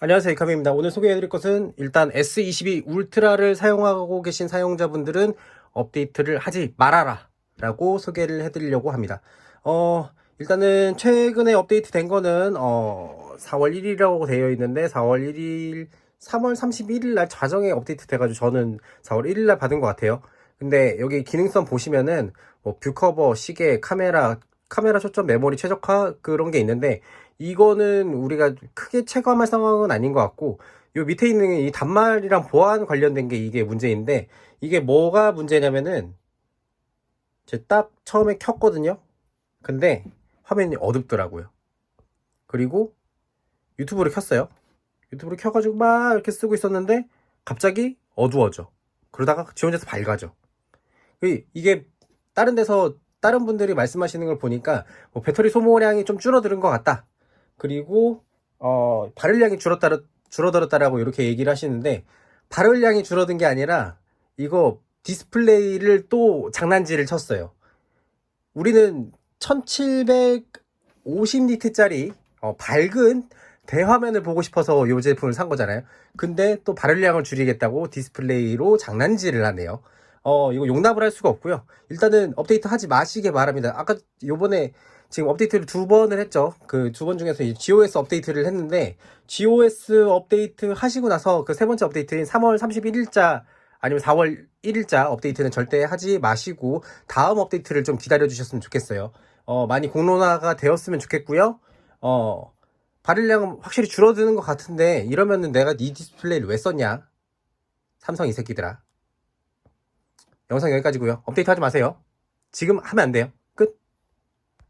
안녕하세요 이카입니다. 오늘 소개해드릴 것은 일단 S22 울트라를 사용하고 계신 사용자분들은 업데이트를 하지 말아라 라고 소개를 해드리려고 합니다. 어 일단은 최근에 업데이트 된 거는 어 4월 1일이라고 되어 있는데 4월 1일 3월 31일 날 자정에 업데이트 돼가지고 저는 4월 1일 날 받은 것 같아요. 근데 여기 기능성 보시면은 뭐 뷰커버, 시계, 카메라 카메라 초점 메모리 최적화 그런 게 있는데 이거는 우리가 크게 체감할 상황은 아닌 것 같고 요 밑에 있는 이 단말이랑 보안 관련된 게 이게 문제인데 이게 뭐가 문제냐면은 제가 딱 처음에 켰거든요. 근데 화면이 어둡더라고요. 그리고 유튜브를 켰어요. 유튜브를 켜가지고 막 이렇게 쓰고 있었는데 갑자기 어두워져. 그러다가 지 혼자서 밝아져. 이- 이게 다른 데서 다른 분들이 말씀하시는 걸 보니까 뭐 배터리 소모량이 좀 줄어드는 것 같다. 그리고 어, 발열량이 줄었다 줄어들었다라고 이렇게 얘기를 하시는데 발열량이 줄어든 게 아니라 이거 디스플레이를 또 장난질을 쳤어요. 우리는 1750니트짜리 어, 밝은 대화면을 보고 싶어서 이 제품을 산 거잖아요. 근데 또 발열량을 줄이겠다고 디스플레이로 장난질을 하네요. 어, 이거 용납을 할 수가 없고요. 일단은 업데이트 하지 마시길 바랍니다. 아까 요번에 지금 업데이트를 두 번을 했죠. 그 두 번 중에서 이 GOS 업데이트를 했는데 GOS 업데이트 하시고 나서 그 세 번째 업데이트인 3월 31일자 아니면 4월 1일자 업데이트는 절대 하지 마시고 다음 업데이트를 좀 기다려 주셨으면 좋겠어요. 어, 많이 공론화가 되었으면 좋겠고요. 어, 발열량은 확실히 줄어드는 것 같은데 이러면은 내가 이 디스플레이를 왜 썼냐? 삼성 이 새끼들아. 영상 여기까지고요. 업데이트 하지 마세요. 지금 하면 안 돼요.